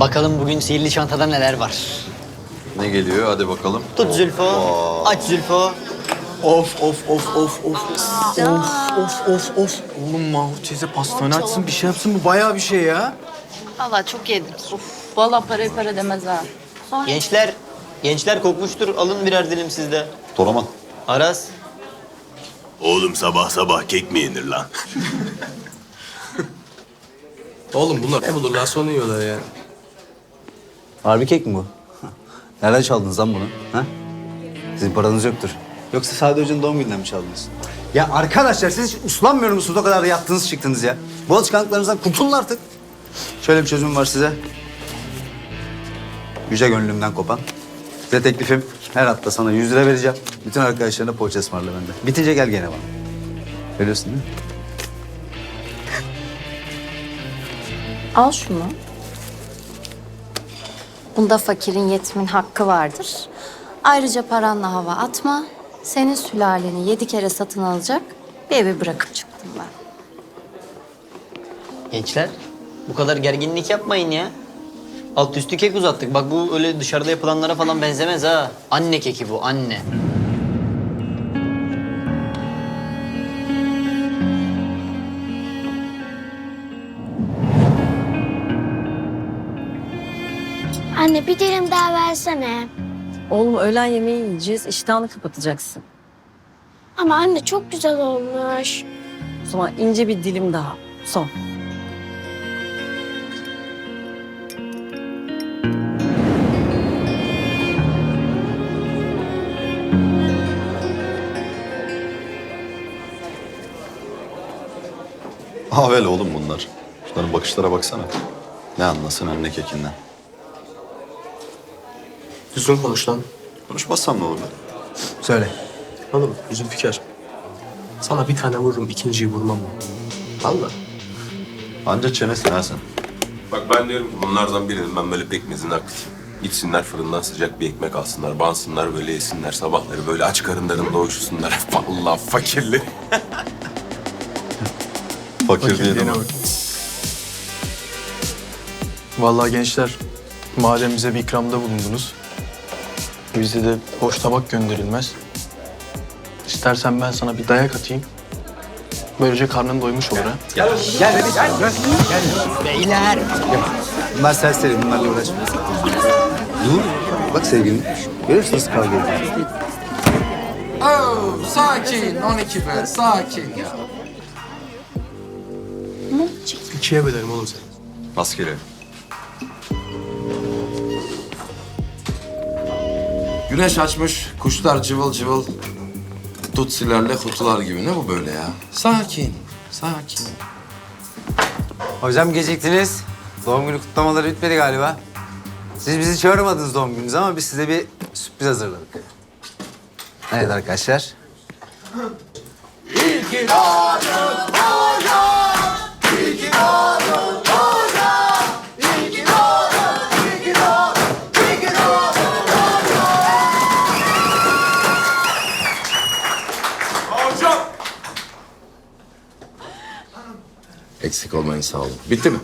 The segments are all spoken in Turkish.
Bakalım bugün sihirli çantada neler var. Ne geliyor hadi bakalım. Tut Zülfo, aç Zülfo. Of of of of of. Of of of of. Oğlum Mahmut teyze pastane açsın bir şey yapsın bu bayağı bir şey ya. Valla çok yedik. Of. Valla parayı para demez ha. Gençler, gençler kokmuştur. Alın birer dilim sizde. Toraman. Aras, Oğlum sabah sabah kek mi yenir lan? Oğlum bunlar ne bulurlar sonra yiyorlar ya. Harbi kek mi bu? Nereden çaldınız lan bunu? Ha? Sizin paranız yoktur. Yoksa Sade Hoca'nın doğum gününden mi çaldınız? Ya arkadaşlar siz hiç uslanmıyor musunuz o kadar da yattınız çıktınız ya? Bu alışkanlıklarınızdan kurtulun artık. Şöyle bir çözüm var size. Yüce gönlümden kopan. Size teklifim her hafta sana 100 lira vereceğim. Bütün arkadaşlarına poğaça ısmarla bende. Bitince gel gene bana. Veriyorsun değil mi? Al şunu. Bunda fakirin yetimin hakkı vardır. Ayrıca paranla hava atma. Senin sülaleni yedi kere satın alacak bir evi bırakıp çıktım ben. gençler. Bu kadar gerginlik yapmayın ya. Alt üstü kek uzattık. Bak bu öyle dışarıda yapılanlara falan benzemez ha. Anne keki bu, anne. Anne bir dilim daha versene. Oğlum öğlen yemeği yiyeceğiz. İştahını kapatacaksın. Ama anne çok güzel olmuş. O zaman ince bir dilim daha. Son. Havel oğlum bunlar. Şunların bakışlara baksana. Ne anlasın anne kekinden. Düzgün konuş lan. Konuşmazsam ne olur? Söyle. Oğlum Zülfikar. Sana bir tane vururum ikinciyi vurmam. Valla. Anca çenesin ha sen. Bak ben diyorum ki bunlardan birinin ben böyle pekmezini akıtayım. Gitsinler fırından sıcak bir ekmek alsınlar, bansınlar böyle yesinler sabahları böyle aç karınlarında doyuşsunlar. Vallahi fakirli. Fakir diye de bak. Vallahi gençler madem bize bir ikramda bulundunuz. Bize de boş tabak gönderilmez. İstersen ben sana bir dayak atayım. Böylece karnın doymuş olur ha. Gel hadi gel. Gel. Beyler. Bunlar serseri, bunlarla uğraşma. Dur. Bak sevgilim. Görüyor musun nasıl kavga ediyor? Oh, sakin 12 be sakin ya. İkiye bölerim oğlum seni. Rastgele. Güneş açmış, kuşlar cıvıl cıvıl. Tutsilerle kutular gibi. Ne bu böyle ya? Sakin, sakin. Hocam geciktiniz. Doğum günü kutlamaları bitmedi galiba. Siz bizi çağırmadınız doğum gününüze ama biz size bir sürpriz hazırladık. Evet arkadaşlar. Eksik olmayın sağ olun. Bitti mi?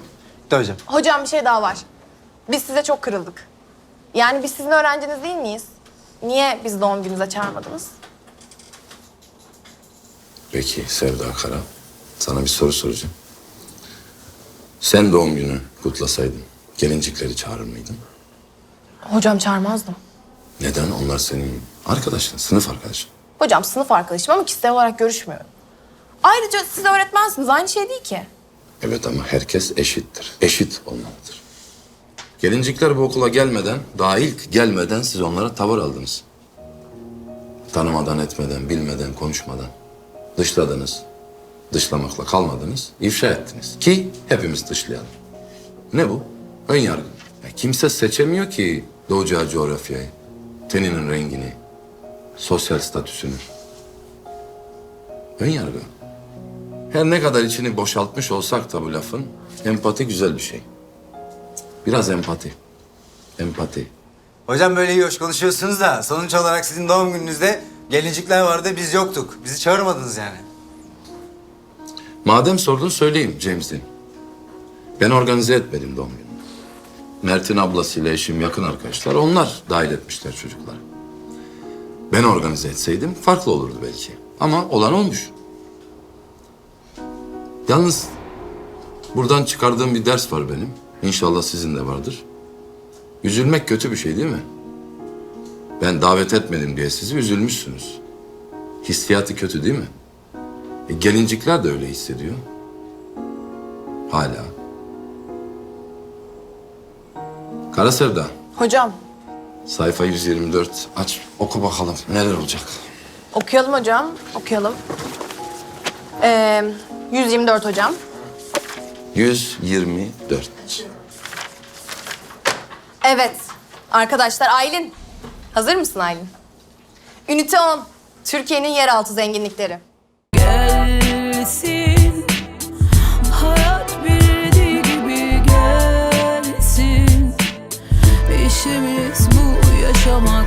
Bitti hocam. Hocam bir şey daha var. Biz size çok kırıldık. Yani biz sizin öğrenciniz değil miyiz? Niye biz doğum gününüze çağırmadınız? Peki Sevda Kara. Sana bir soru soracağım. Sen doğum günü kutlasaydın gelincikleri çağırır mıydın? Hocam çağırmazdım. Neden? Onlar senin arkadaşın, sınıf arkadaşın. Hocam sınıf arkadaşım ama kişisel olarak görüşmüyorum. Ayrıca siz öğretmensiniz. Aynı şey değil ki. Evet ama herkes eşittir. Eşit olmalıdır. Gelincikler bu okula gelmeden, daha ilk gelmeden siz onlara tavır aldınız. Tanımadan, etmeden, bilmeden, konuşmadan. Dışladınız. Dışlamakla kalmadınız, ifşa ettiniz. Ki hepimiz dışlayalım. Ne bu? Ön yargı. Ya kimse seçemiyor ki doğacağı coğrafyayı, teninin rengini, sosyal statüsünü. Ön yargı. Her ne kadar içini boşaltmış olsak da bu lafın, empati güzel bir şey. Biraz empati. Empati. Hocam böyle iyi hoş konuşuyorsunuz da sonuç olarak sizin doğum gününüzde gelincikler vardı biz yoktuk. Bizi çağırmadınız yani. Madem sordun söyleyeyim James Dean. Ben organize etmedim doğum gününü. Mert'in ablasıyla eşim yakın arkadaşlar. Onlar dahil etmişler çocukları. Ben organize etseydim farklı olurdu belki. Ama olan olmuş. Yalnız buradan çıkardığım bir ders var benim. İnşallah sizin de vardır. Üzülmek kötü bir şey değil mi? Ben davet etmedim diye sizi üzülmüşsünüz. Hissiyatı kötü değil mi? E, gelincikler de öyle hissediyor. Hala. Kara Sevda, Hocam sayfa 124. Aç, oku bakalım neler olacak. okuyalım hocam. Okuyalım. Ee, 124 hocam. 124. Evet. Arkadaşlar Aylin. Hazır mısın Aylin? Ünite 10. Türkiye'nin yeraltı zenginlikleri. gelsin Hayat bildiği gibi gelsin İşimiz bu yaşamak